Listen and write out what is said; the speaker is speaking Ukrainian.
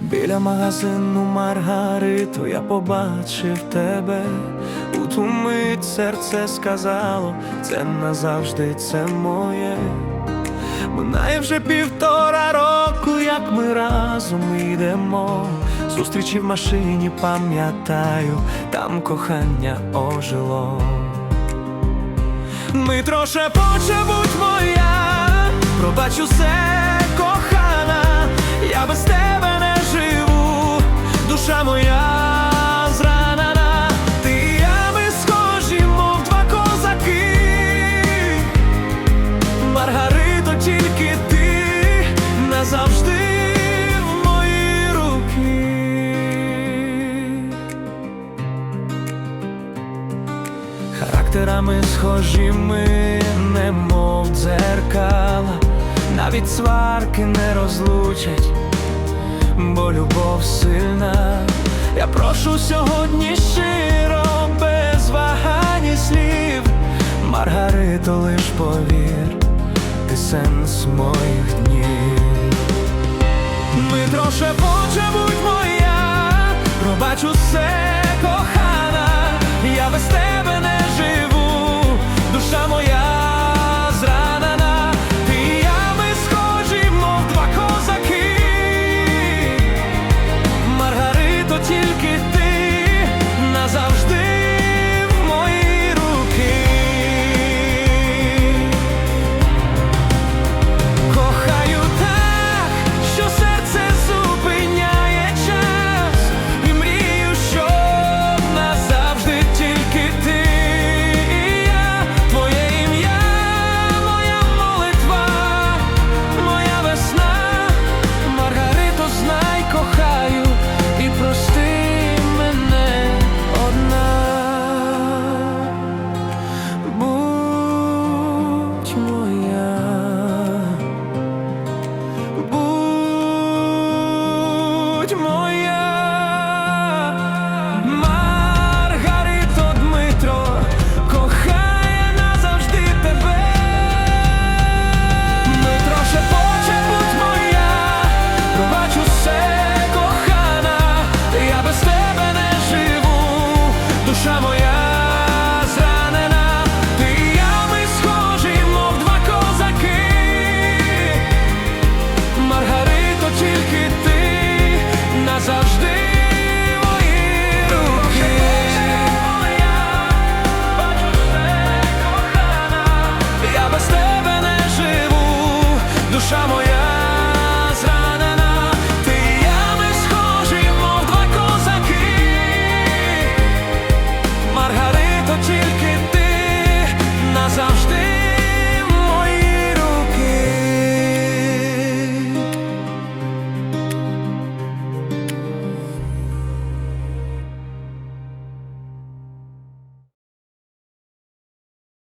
Біля магазину Маргариту я побачив тебе. У ту мить серце сказало, це назавжди це моє. Минає вже півтора року, як ми разом йдемо. Зустрічі в машині пам'ятаю, там кохання ожило. Дмитро шепоче, будь моя, пробач усе, Характерами схожі ми, немов дзеркала, навіть сварки не розлучать, бо любов сильна. Я прошу сьогодні щиро, без вагань і слів, Маргарито, лиш повір, ти сенс моїх днів. Дмитро шепоче, будь моя, пробач усе, slušamo je.